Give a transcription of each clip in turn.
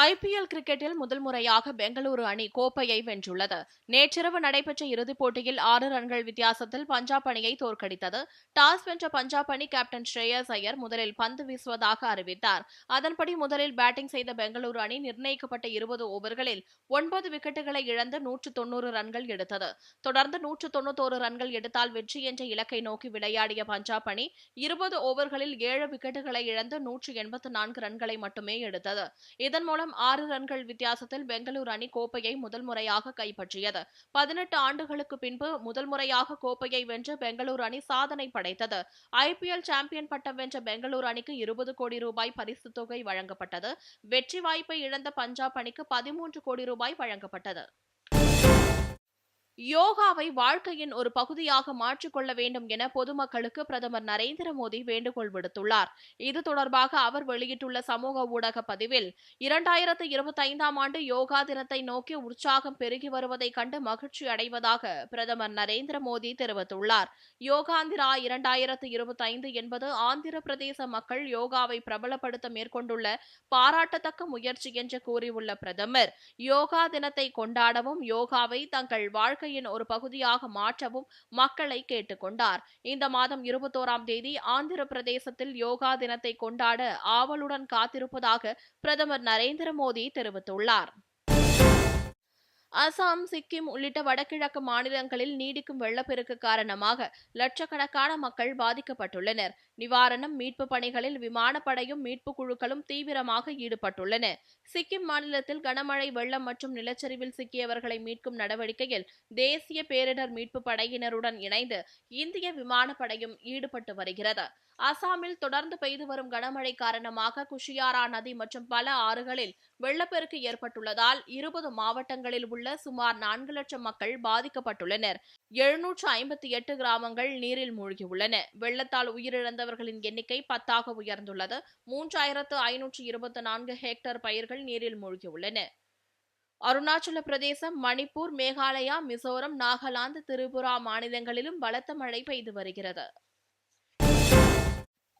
IPL கிரிக்கெட்டில் முதல் முறையாக பெங்களூரு அணி கோப்பையை வென்றுள்ளது. நேற்றிரவு நடைபெற்ற இறுதிப் போட்டியில் ஆறு ரன்கள் வித்தியாசத்தில் பஞ்சாப் அணியை தோற்கடித்தது. டாஸ் வென்ற பஞ்சாப் அணி கேப்டன் ஸ்ரேயஸ் ஐயர் முதலில் பந்து வீசுவதாக அறிவித்தார். அதன்படி முதலில் பேட்டிங் செய்த பெங்களூரு அணி நிர்ணயிக்கப்பட்ட இருபது ஓவர்களில் ஒன்பது விக்கெட்டுகளை இழந்து நூற்று தொன்னூறு ரன்கள் எடுத்தது. தொடர்ந்து நூற்று தொன்னூத்தோரு ரன்கள் எடுத்தால் வெற்றி என்ற இலக்கை நோக்கி விளையாடிய பஞ்சாப் அணி இருபது ஓவர்களில் ஏழு விக்கெட்டுகளை இழந்து நூற்று எண்பத்து நான்கு ரன்களை மட்டுமே எடுத்தது. இதன் மூலம் ஆறு ரன்கள் வித்தியாசத்தில் பெங்களூரு அணி கோப்பையை முதல் முறையாக கைப்பற்றியது. பதினெட்டு ஆண்டுகளுக்கு பின்பு முதல் முறையாக கோப்பையை வென்று பெங்களூரு அணி சாதனை படைத்தது. ஐபிஎல் சாம்பியன் பட்டம் வென்ற பெங்களூரு அணிக்கு இருபது கோடி ரூபாய் பரிசு தொகை வழங்கப்பட்டது. வெற்றி வாய்ப்பை இழந்த பஞ்சாப் அணிக்கு பதிமூன்று கோடி ரூபாய் வழங்கப்பட்டது. யோகாவை வாழ்க்கையின் ஒரு பகுதியாக மாற்றிக்கொள்ள வேண்டும் என பொதுமக்களுக்கு பிரதமர் நரேந்திர மோடி வேண்டுகோள் விடுத்துள்ளார். இது தொடர்பாக அவர் வெளியிட்டுள்ள சமூக ஊடக பதிவில் இரண்டாயிரத்து இருபத்தைந்தாம் ஆண்டு யோகா தினத்தை நோக்கி உற்சாகம் பெருகி வருவதை கண்டு மகிழ்ச்சி அடைவதாக பிரதமர் நரேந்திர மோடி தெரிவித்துள்ளார். யோகாந்திரா இரண்டாயிரத்து இருபத்தைந்து என்பது ஆந்திர பிரதேச மக்கள் யோகாவை பிரபலப்படுத்த மேற்கொண்டுள்ள பாராட்டத்தக்க முயற்சி என்று கூறியுள்ள பிரதமர் யோகா தினத்தை கொண்டாடவும் யோகாவை தங்கள் வாழ்க்கை வாழ்க்கையின் ஒரு பகுதியாக மாற்றவும் மக்களை கேட்டுக்கொண்டார். இந்த மாதம் இருபத்தோராம் தேதி ஆந்திர பிரதேசத்தில் யோகா தினத்தை கொண்டாட ஆவலுடன் காத்திருப்பதாக பிரதமர் நரேந்திர மோடி தெரிவித்துள்ளார். அசாம் சிக்கிம் உள்ளிட்ட வடகிழக்கு மாநிலங்களில் நீடிக்கும் வெள்ளப்பெருக்கு காரணமாக லட்சக்கணக்கான மக்கள் பாதிக்கப்பட்டுள்ளனர். நிவாரணம் மீட்பு பணிகளில் விமானப்படையும் மீட்பு குழுக்களும் தீவிரமாக ஈடுபட்டுள்ளன. சிக்கிம் மாநிலத்தில் கனமழை வெள்ளம் மற்றும் நிலச்சரிவில் சிக்கியவர்களை மீட்கும் நடவடிக்கையில் தேசிய பேரிடர் மீட்பு படையினருடன் இணைந்து இந்திய விமானப்படையும் ஈடுபட்டு வருகிறது. அசாமில் தொடர்ந்து பெய்து வரும் கனமழை காரணமாக குஷியாரா நதி மற்றும் பல ஆறுகளில் வெள்ளப்பெருக்கு ஏற்பட்டுள்ளதால் இருபது மாவட்டங்களில் உள்ள சுமார் நான்கு லட்சம் மக்கள் பாதிக்கப்பட்டுள்ளனர். எழுநூற்று ஐம்பத்தி எட்டு கிராமங்கள் நீரில் மூழ்கியுள்ளன. வெள்ளத்தால் உயிரிழந்தவர்களின் எண்ணிக்கை பத்தாக உயர்ந்துள்ளது. மூன்றாயிரத்து ஐநூற்று இருபத்தி நான்கு ஹெக்டேர் பயிர்கள் நீரில் மூழ்கியுள்ளன. அருணாச்சல பிரதேசம் மணிப்பூர் மேகாலயா மிசோரம் நாகாலாந்து திரிபுரா மாநிலங்களிலும் பலத்த மழை பெய்து வருகிறது.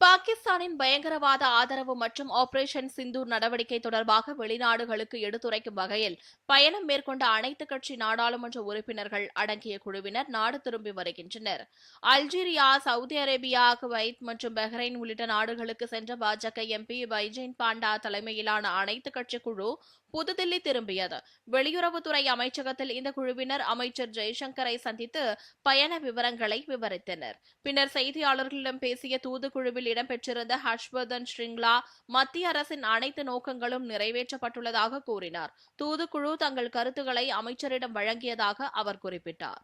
பாகிஸ்தானின் பயங்கரவாத ஆதரவு மற்றும் ஆபரேஷன் சிந்தூர் நடவடிக்கை தொடர்பாக வெளிநாடுகளுக்கு எடுத்துரைக்கும் வகையில் பயணம் மேற்கொண்ட அனைத்து கட்சி நாடாளுமன்ற உறுப்பினர்கள் அடங்கிய குழுவினர் நாடு திரும்பி வருகின்றனர். அல்ஜீரியா சவுதி அரேபியா குவைத் மற்றும் பஹ்ரைன் உள்ளிட்ட நாடுகளுக்கு சென்ற பாஜக எம்பி பைஜெயின் பாண்டா தலைமையிலான அனைத்து கட்சி குழு புதுதில்லி திரும்பியது. வெளியுறவுத்துறை அமைச்சகத்தில் இந்த குழுவினர் அமைச்சர் ஜெய்சங்கரை சந்தித்து பயண விவரங்களை விவரித்தனர். பின்னர் செய்தியாளர்களிடம் பேசிய தூதுக்குழுவில் இடம்பெற்றிருந்த ஹர்ஷ்வர்தன் ஸ்ரிங்லா மத்திய அரசின் அனைத்து நோக்கங்களும் நிறைவேற்றப்பட்டுள்ளதாக கூறினார். தூதுக்குழு தங்கள் கருத்துக்களை அமைச்சரிடம் வழங்கியதாக அவர் குறிப்பிட்டார்.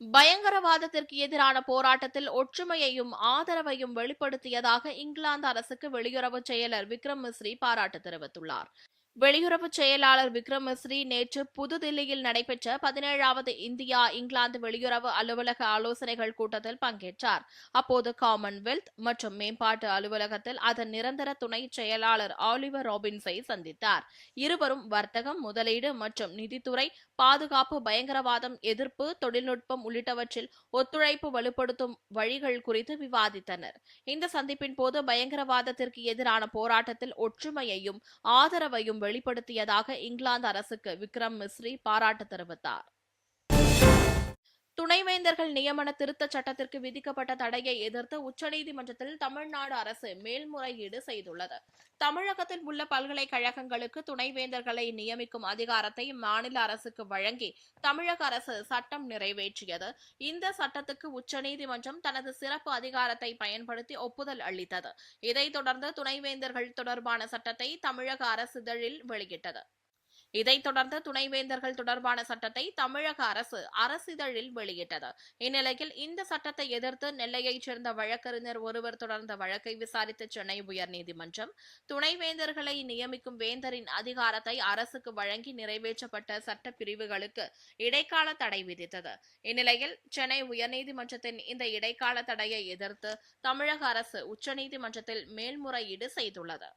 பயங்கரவாதத்திற்கு எதிரான போராட்டத்தில் ஒற்றுமையையும் ஆதரவையும் வெளிப்படுத்தியதாக இங்கிலாந்து அரசுக்கு வெளியுறவு செயலர் விக்ரம் மிஸ்ரி பாராட்டு தெரிவித்துள்ளார். வெளியுறவு செயலாளர் விக்ரம் மிஸ்ரி நேற்று புதுதில்லியில் நடைபெற்ற பதினேழாவது இந்தியா இங்கிலாந்து வெளியுறவு அலுவலக ஆலோசனைகள் கூட்டத்தில் பங்கேற்றார். அப்போது காமன்வெல்த் மற்றும் மேம்பாட்டு அலுவலகத்தில் அதன் நிரந்தர துணை செயலாளர் ஆலிவர் ராபின்ஸை சந்தித்தார். இருவரும் வர்த்தகம் முதலீடு மற்றும் நிதித்துறை பாதுகாப்பு பயங்கரவாதம் எதிர்ப்பு தொழில்நுட்பம் உள்ளிட்டவற்றில் ஒத்துழைப்பு வலுப்படுத்தும் வழிகள் குறித்து விவாதித்தனர். இந்த சந்திப்பின் போது பயங்கரவாதத்திற்கு எதிரான போராட்டத்தில் ஒற்றுமையையும் ஆதரவையும் வெளிப்படுத்தியதாக இங்கிலாந்து அரசுக்கு விக்ரம் மிஸ்ரி பாராட்டு தெரிவித்தார். துணைவேந்தர்கள் நியமன திருத்த சட்டத்திற்கு விதிக்கப்பட்ட தடையை எதிர்த்து உச்சநீதிமன்றத்தில் தமிழ்நாடு அரசு மேல்முறையீடு செய்துள்ளது. தமிழகத்தில் உள்ள பல்கலைக்கழகங்களுக்கு துணைவேந்தர்களை நியமிக்கும் அதிகாரத்தை மாநில அரசுக்கு வழங்கி தமிழக அரசு சட்டம் நிறைவேற்றியது. இந்த சட்டத்துக்கு உச்சநீதிமன்றம் தனது சிறப்பு அதிகாரத்தை பயன்படுத்தி ஒப்புதல் அளித்தது. இதைத் தொடர்ந்து துணைவேந்தர்கள் தொடர்பான சட்டத்தை தமிழக அரசிதழில் வெளியிட்டது. இதைத் தொடர்ந்து துணைவேந்தர்கள் தொடர்பான சட்டத்தை தமிழக அரசு அரசிதழில் வெளியிட்டது. இந்நிலையில் இந்த சட்டத்தை எதிர்த்து நெல்லையைச் சேர்ந்த வழக்கறிஞர் ஒருவர் தொடர்ந்த வழக்கை விசாரித்த சென்னை உயர்நீதிமன்றம் துணைவேந்தர்களை நியமிக்கும் வேந்தரின் அதிகாரத்தை அரசுக்கு வழங்கி நிறைவேற்றப்பட்ட சட்ட பிரிவுகளுக்கு இடைக்கால தடை விதித்தது. இந்நிலையில் சென்னை உயர்நீதிமன்றத்தின் இந்த இடைக்கால தடையை எதிர்த்து தமிழக அரசு உச்சநீதிமன்றத்தில் மேல்முறையீடு செய்துள்ளது.